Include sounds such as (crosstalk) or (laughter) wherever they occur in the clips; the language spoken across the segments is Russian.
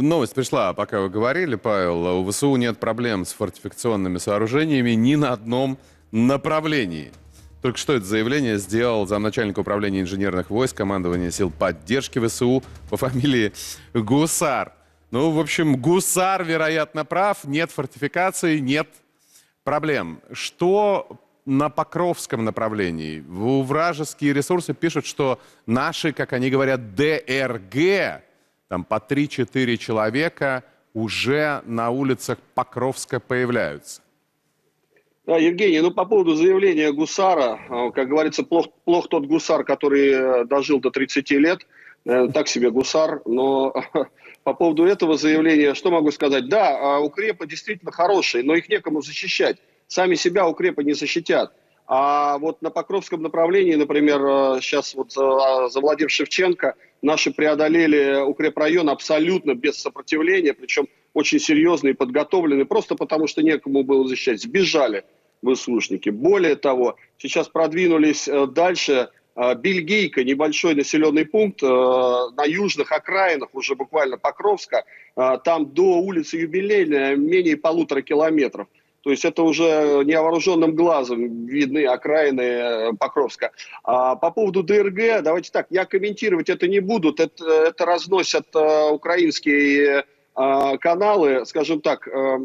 Новость пришла, пока вы говорили, Павел. У ВСУ нет проблем с фортификационными сооружениями ни на одном направлении. Только что это заявление сделал замначальника управления инженерных войск командования сил поддержки ВСУ по фамилии Гусар. Ну, в общем, Гусар, вероятно, прав. Нет фортификации, нет проблем. Что на Покровском направлении? В- Вражеские ресурсы пишут, что наши, как они говорят, ДРГ, там по 3-4 человека уже на улицах Покровска появляются. Да, Евгений, ну по поводу заявления Гусара, э, как говорится, плох, плох тот гусар, который э, дожил до 30 лет, Э, так себе гусар, но (laughs) по поводу этого заявления, что могу сказать? Да, э, укрепы действительно хорошие, но их некому защищать. Сами себя укрепы не защитят. А вот на Покровском направлении, например, сейчас вот за- завладев Шевченко, наши преодолели укрепрайон абсолютно без сопротивления, причем очень серьезно и подготовлены, просто потому что некому было защищать. Сбежали ВСУшники. Более того, сейчас продвинулись э, дальше. Э, Бельгийка, небольшой населенный пункт э, на южных окраинах, уже буквально Покровска, там до улицы Юбилейная менее полутора километров. То есть это уже невооруженным глазом видны окраины э, Покровска. А по поводу ДРГ, давайте так, я комментировать это не буду. Это, это разносят э, украинские э, каналы, скажем так. э,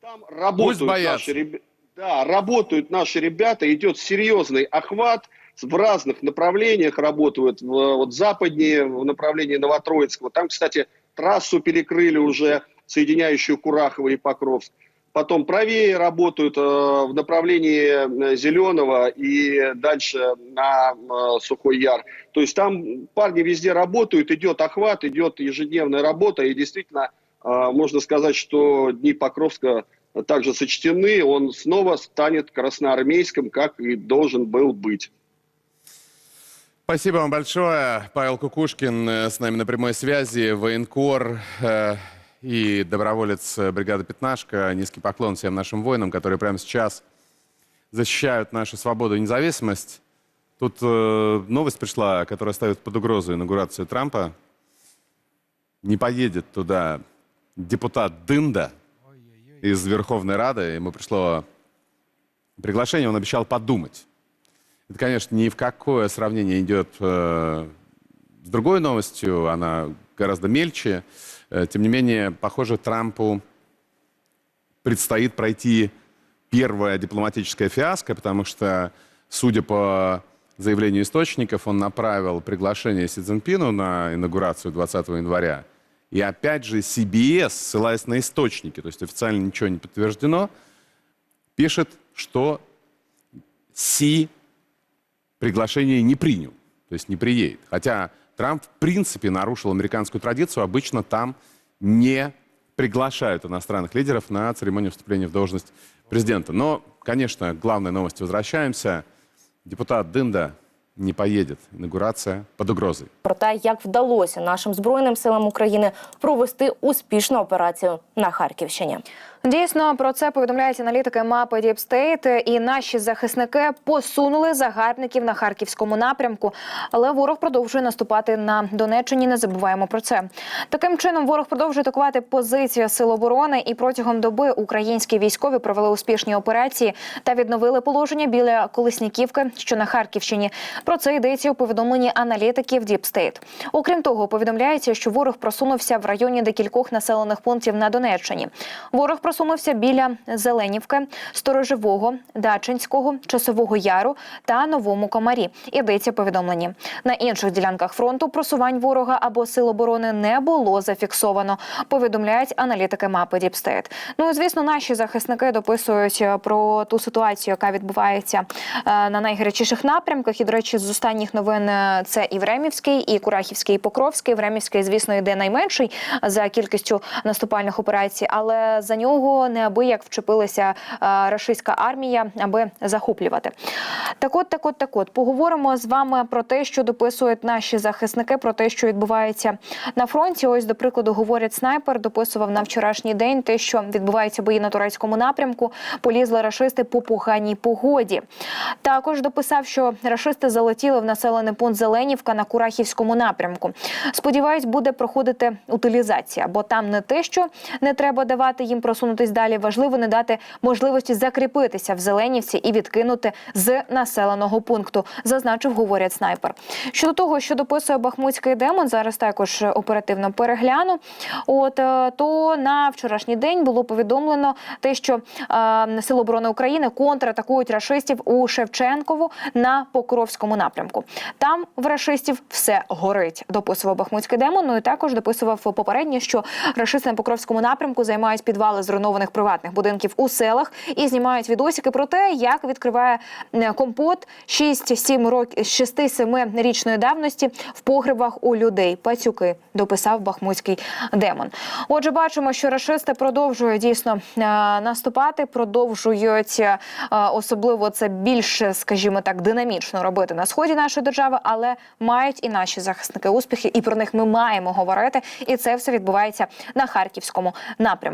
там работают наши ребята. Да, работают наши ребята, идет серьезный охват, в разных направлениях работают, в, вот западнее, в направлении Новотроицкого. Там, кстати, трассу перекрыли уже, соединяющую Курахово и Покровск. Потом правее работают э, в направлении э, Зеленого и дальше на э, Сухой Яр. То есть там парни везде работают, идет охват, идет ежедневная работа. И действительно, можно сказать, что дни Покровска также сочтены. Он снова станет красноармейским, как и должен был быть. Спасибо вам большое. Павел Кукушкин с нами на прямой связи, военкор и доброволец э, бригады «Пятнашка». Низкий поклон всем нашим воинам, которые прямо сейчас защищают нашу свободу и независимость. Тут э, новость пришла, которая ставит под угрозу инаугурацию Трампа. Не поедет туда депутат Дында из Верховной Рады. Ему пришло приглашение, он обещал подумать. Это, конечно, ни в какое сравнение идет э, с другой новостью, она гораздо мельче. Э, тем не менее, похоже, Трампу предстоит пройти первая дипломатическая фиаско, потому что, судя по заявлению источников, он направил приглашение Си Цзиньпину на инаугурацию 20 января. И опять же, CBS, ссылаясь на источники, то есть официально ничего не подтверждено, пишет, что Си приглашение не принял, то есть не приедет. Хотя Трамп, в принципе, нарушил американскую традицию. Обычно там не приглашают иностранных лидеров на церемонию вступления в должность президента. Но, конечно, к главной новости возвращаемся. Депутат Дында не поедет. Інаугурація під угрозою. про те, як вдалося нашим збройним силам України провести успішну операцію на Харківщині. Дійсно, про це повідомляють аналітики мапи State. І наші захисники посунули загарбників на харківському напрямку. Але ворог продовжує наступати на Донеччині. Не забуваємо про це. Таким чином, ворог продовжує атакувати позиції сил оборони. І протягом доби українські військові провели успішні операції та відновили положення біля Колесніківки, що на Харківщині. Про це йдеться у повідомленні аналітиків State. Окрім того, повідомляється, що ворог просунувся в районі декількох населених пунктів на Донеччині. Ворог просунувся біля Зеленівки, Сторожевого, Дачинського, Часового Яру та Новому Комарі. Йдеться повідомлені. На інших ділянках фронту просувань ворога або сил оборони не було зафіксовано. Повідомляють аналітики мапи State. Ну звісно, наші захисники дописують е, про ту ситуацію, яка відбувається е, на найгарячіших напрямках. І до речі, з останніх новин е, це і Времівський, і Курахівський, і Покровський. Времівський, звісно, йде найменший за кількістю наступальних операцій, але за нього нього неабияк вчепилася е, рашистська армія, аби захоплювати. Так от, так от, так от, поговоримо з вами про те, що дописують наші захисники, про те, що відбувається на фронті. Ось, до прикладу, говорять снайпер, дописував на вчорашній день те, що відбуваються бої на турецькому напрямку. Полізли рашисти по поганій погоді. Також дописав, що рашисти залетіли в населений пункт Зеленівка на Курахівському напрямку. Сподіваюсь, буде проходити утилізація, бо там не те, що не треба давати їм просунутись далі. Важливо не дати можливості закріпитися в Зеленівці і відкинути з населеного пункту. Зазначив, говорять снайпер. Щодо того, що дописує Бахмутський демон, зараз також оперативно перегляну. От е, то на вчорашній день було повідомлено те, що е, Сили оборони України контратакують рашистів у Шевченкову на Покровському напрямку. Там в рашистів все горить. Дописував Бахмутський демон. Ну і також дописував попередньо, що рашисти на Покровському напрямку займають підвали зруйнованих приватних будинків у селах і знімають відосики про те, як відкриває е, компот 6-7 років 6-7 річної давності в погребах у людей. Пацюки дописав Бахмутський демон. Отже, бачимо, що рашисти продовжують дійсно е, наступати, продовжують е, особливо це більше, скажімо так, динамічно робити на сході нашої держави, але мають і наші захисники успіхи, і про них ми маємо говорити. І це все відбувається на харківському напрямку.